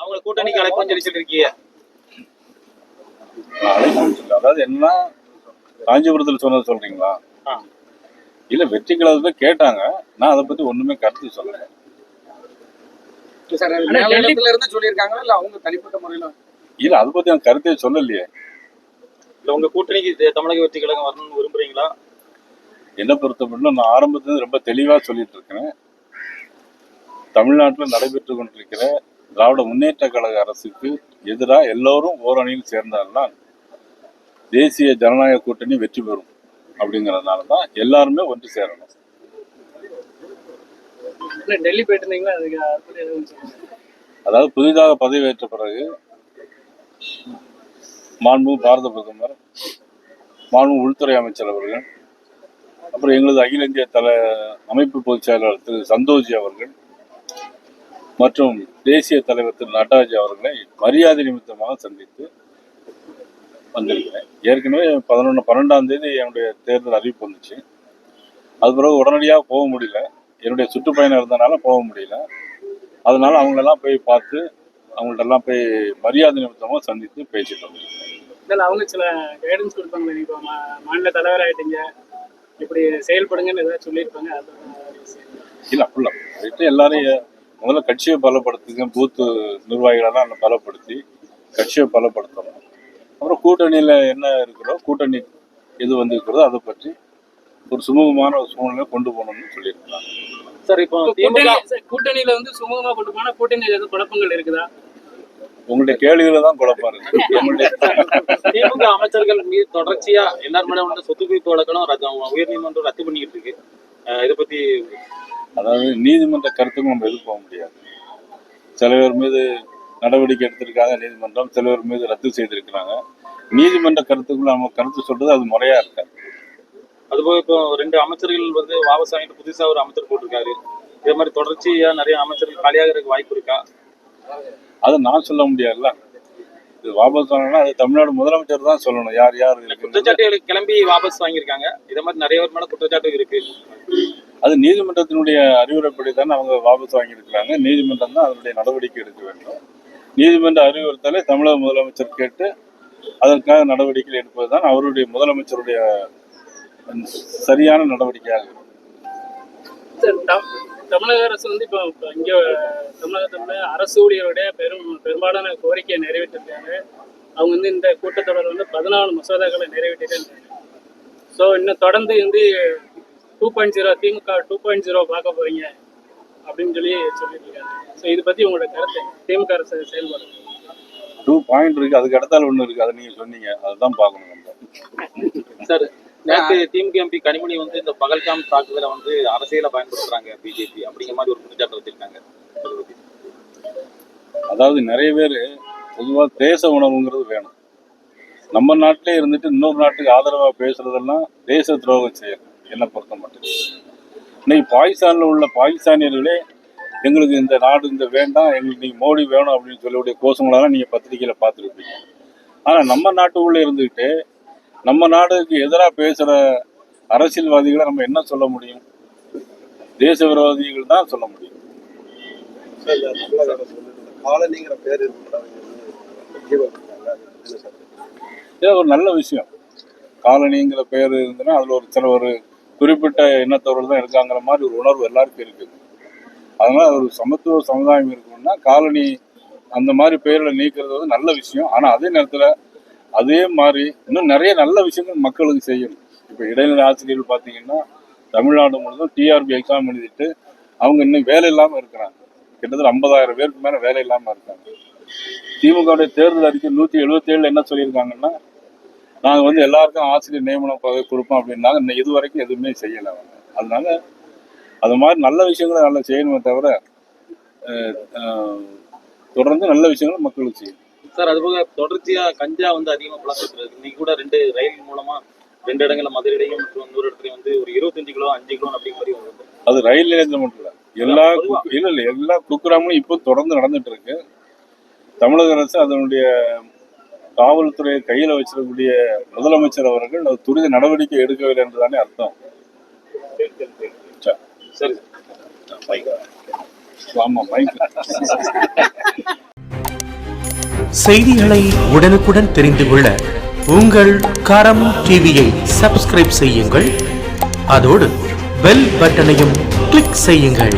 அவங்க கூட்டணிக்கு அழைப்புன்னு சொல்லி சொல்லிருக்கீங்க. அதாவது என்ன? காஞ்சிபுரத்தில் சொன்னது சொல்றீங்களா. இல்ல வெற்றி கழகத்துல கேட்டாங்க. நான் அதை பத்தி ஒண்ணுமே கருத்து சொல்லல. சார் மேலிடத்துல இருந்து சொல்லியிருக்காங்களா? இல்ல அவங்க தனிப்பட்ட முறையில? இல்ல அதை பத்தி நான் கருத்தே சொல்லலையே. இல்ல உங்க கூட்டணிக்கு தமிழக வெற்றி கழகம் வரணும்னு விரும்புறீங்களா? என்ன பொறுத்தமட்டிலும் நான் ஆரம்பத்துல இருந்து ரொம்ப தெளிவா சொல்லிட்டு இருக்கிறேன் தமிழ்நாட்டில் நடைபெற்று கொண்டிருக்கிற திராவிட முன்னேற்ற கழக அரசுக்கு எதிராக எல்லோரும் ஓரணியில் சேர்ந்தால்தான் தேசிய ஜனநாயக கூட்டணி வெற்றி பெறும் அப்படிங்கறதுனால தான் எல்லாருமே ஒன்று சேரணும். டெல்லி போயிட்டு அதாவது புதிதாக பதவியேற்ற பிறகு மாண்புமிகு பாரத பிரதமர் மாண்புமிகு உள்துறை அமைச்சர் அவர்கள் அப்புறம் எங்களது அகில இந்திய தல அமைப்பு பொதுச் செயலாளர் திரு சந்தோஷ்ஜி அவர்கள் மற்றும் தேசிய தலைவர் திரு நட்டாஜி அவர்களை மரியாதை நிமித்தமாக சந்தித்து வந்திருக்கிறேன். ஏற்கனவே பதினொன்று பன்னெண்டாம் தேதி என்னுடைய தேர்தல் அறிவிப்பு வந்துச்சு. அது பிறகு உடனடியாக போக முடியல. என்னுடைய சுற்றுப்பயணம் இருந்தனால போக முடியல. அதனால அவங்களெல்லாம் போய் பார்த்து அவங்கள்ட்ட எல்லாம் போய் மரியாதை நிமித்தமாக சந்தித்து பேசிட்டு இல்ல அவங்க சில கைடன்ஸ் கொடுப்பாங்க இப்போ மாநில தலைவர் ஆயிட்டீங்க இப்படி செயல்படுங்கன்னு ஏதாவது சொல்லியிருப்பாங்க இல்லை போயிட்டு எல்லாரையும் முதல்ல கட்சியை பலப்படுத்துங்க பூத்து நிர்வாகிகளெல்லாம் நல்லா பலப்படுத்தி கட்சியை பலப்படுத்தணும். அப்புறம் கூட்டணியில் என்ன இருக்கிறோ கூட்டணி எது வந்து இருக்கிறதோ அதை பற்றி ஒரு சுமூகமான ஒரு சூழ்நிலை கொண்டு போகணும்னு சொல்லியிருக்கலாம் சார் இப்போ கூட்டணியில வந்து சுமூகமா கொண்டு போனா கூட்டணியில எதுவும் குழப்பங்கள் இருக்குதா? உங்களுடைய கேள்விகளை தான் குழப்பம் இருக்கு. திமுக அமைச்சர்கள் மீது தொடர்ச்சியா எல்லார் மேல வந்து சொத்து குவிப்பு வழக்கணும் உயர்நீதிமன்றம் ரத்து பண்ணிக்கிட்டு இருக்கு. அஹ் இதை பத்தி அதாவது நீதிமன்ற கருத்துக்கும் நம்ம எதிர்ப்பு போக முடியாது. சில பேர் மீது நடவடிக்கை எடுத்திருக்காங்க நீதிமன்றம். சில பேர் மீது ரத்து செய்திருக்கிறாங்க. நீதிமன்ற கருத்துக்குள்ள நம்ம கருத்து சொல்றது அது முறையா இருக்காது அதுபோக இப்போ ரெண்டு அமைச்சர்கள் வந்து வாபஸ் வாங்கிட்டு புதுசா ஒரு அமைச்சர் போட்டிருக்காரு. இதே மாதிரி தொடர்ச்சியா நிறைய அமைச்சர்கள் காலியாகிறதுக்கு வாய்ப்பு இருக்கா? அதை நான் சொல்ல முடியாதுல்ல. இது வாபஸ் வாங்கினா அது தமிழ்நாடு முதலமைச்சர் தான் சொல்லணும். யார் யார் இருக்குன்னு. குற்றச்சாட்டுகளை கிளம்பி வாபஸ் வாங்கியிருக்காங்க. இதே மாதிரி நிறைய பேர் மேல குற்றச்சாட்டு இருக்கு. அது நீதிமன்றத்தினுடைய அறிவுரைப்படி தான் அவங்க வாபஸ் வாங்கியிருக்கிறாங்க. நீதிமன்றம் தான் அதனுடைய நடவடிக்கை எடுக்க வேண்டும். நீதிமன்ற அறிவுறுத்தலை தமிழக முதலமைச்சர் கேட்டு அதற்காக நடவடிக்கை எடுப்பது தான் அவருடைய முதலமைச்சருடைய சரியான நடவடிக்கையாக இருக்கும். தம்- தமிழக அரசு வந்து இப்போ இங்கே தமிழகத்தில் அரசு ஊழியருடைய பெரும் பெரும்பாலான கோரிக்கையை நிறைவேற்றிருக்காங்க. அவங்க வந்து இந்த கூட்டத்தொடர் வந்து பதினாலு மசோதாக்களை நிறைவேற்றிட்டே இருக்காங்க ஸோ இன்னும் தொடர்ந்து வந்து two point zero DMK two point zero பார்க்க போறீங்க அப்படின்னு சொல்லி சொல்லிட்டு இருக்காங்க. ஸோ இது பத்தி உங்களோட கருத்து? திமுக அரசு செயல்பாடு. டூ பாயிண்ட் இருக்கு அதுக்கு அடுத்தால ஒன்று இருக்கு அதை நீங்க சொன்னீங்க. அதுதான் பார்க்கணும் நம்ம. சார் நேற்று திமுக எம்பி கனிமொழி வந்து இந்த பகல்காம் தாக்குதலை வந்து அரசியல பயன்படுத்துறாங்க பிஜேபி அப்படிங்கிற மாதிரி ஒரு குற்றச்சாட்டு வச்சிருக்காங்க. அதாவது நிறைய பேர் பொதுவாக தேச உணர்வுங்கிறது வேணும். நம்ம நாட்டிலே இருந்துட்டு இன்னொரு நாட்டுக்கு ஆதரவாக பேசுறதெல்லாம் தேச துரோகம் செயல் என்னை பொறுத்த மட்டும். இன்னைக்கு பாகிஸ்தானில் உள்ள பாகிஸ்தானியர்களே எங்களுக்கு இந்த நாடு இந்த வேண்டாம் எங்களுக்கு நீங்கள் மோடி வேணும் அப்படின்னு சொல்லக்கூடிய கோஷங்களெல்லாம் நீங்கள் பத்திரிக்கையில் பார்த்துருப்பீங்க. ஆனால் நம்ம நாட்டுக்குள்ளே இருந்துக்கிட்டு நம்ம நாடுக்கு எதிராக பேசுகிற அரசியல்வாதிகளை நம்ம என்ன சொல்ல முடியும்? தேச விரோதிகள் தான் சொல்ல முடியும். காலனிங்கிற பேர் இது ஒரு நல்ல விஷயம். காலனிங்கிற பேர் இருந்ததுன்னா அதில் ஒரு சில ஒரு குறிப்பிட்ட இனத்தவர்கள் தான் இருக்காங்கிற மாதிரி ஒரு உணர்வு எல்லாருக்கும் இருக்குது அதனால ஒரு சமத்துவ சமுதாயம் இருக்கணும்னா காலனி அந்த மாதிரி பெயரில் நீக்கிறது வந்து நல்ல விஷயம். ஆனால் அதே நேரத்தில் அதே மாதிரி இன்னும் நிறைய நல்ல விஷயங்கள் மக்களுக்கு செய்யணும். இப்போ இடைநிலை ஆசிரியர்கள் பார்த்தீங்கன்னா தமிழ்நாடு முழுவதும் டிஆர்பி எக்ஸாம் எழுதிட்டு அவங்க இன்னும் வேலை இல்லாமல் இருக்கிறாங்க. கிட்டத்தட்ட ஐம்பதாயிரம் பேருக்கு மேலே வேலை இல்லாமல் இருக்காங்க. திமுகவுடைய தேர்தல் அறிக்கை நூற்றி எழுபத்தேழில் என்ன சொல்லியிருக்காங்கன்னா நாங்கள் வந்து எல்லாருக்கும் ஆசிரியர் நியமன பதவி கொடுப்போம் அப்படின்னாங்க. இன்னும் இது வரைக்கும் எதுவுமே செய்யலை அவங்க. அதனால அது மாதிரி நல்ல விஷயங்களை நல்லா செய்யணுமே தவிர தொடர்ந்து நல்ல விஷயங்களை மக்களுக்கு செய்யணும். சார் அதுபோக தொடர்ச்சியா கஞ்சா வந்து அதிகமா புழக்கத்துல இருக்கு இன்னைக்கு கூட ரெண்டு ரயில் மூலமா ரெண்டு இடங்கள்ல மதுரையிலையும் மற்றும் இன்னொரு இடத்துலயும் வந்து ஒரு இருபத்தஞ்சு கிலோ அஞ்சு கிலோ அப்படிங்கிற மாதிரி அது ரயில் நிலையத்தில் மட்டும் இல்லை. எல்லா இல்ல இல்ல. எல்லா குக்கிராமங்களும் இப்போ தொடர்ந்து நடந்துட்டு இருக்கு. தமிழக அரசு அதனுடைய காவல்துறையை கையில வச்சிருக்கக்கூடிய முதலமைச்சர் அவர்கள் அது துரித நடவடிக்கை எடுக்கவில்லை என்றுதானே அர்த்தம். சரி. சரி ஆமா மைக் செய்திகளை உடனுக்குடன் தெரிந்து கொள்ள உங்கள் கரம் டிவியை சப்ஸ்கிரைப் செய்யுங்கள். அதோடு பெல் பட்டனையும் கிளிக் செய்யுங்கள்.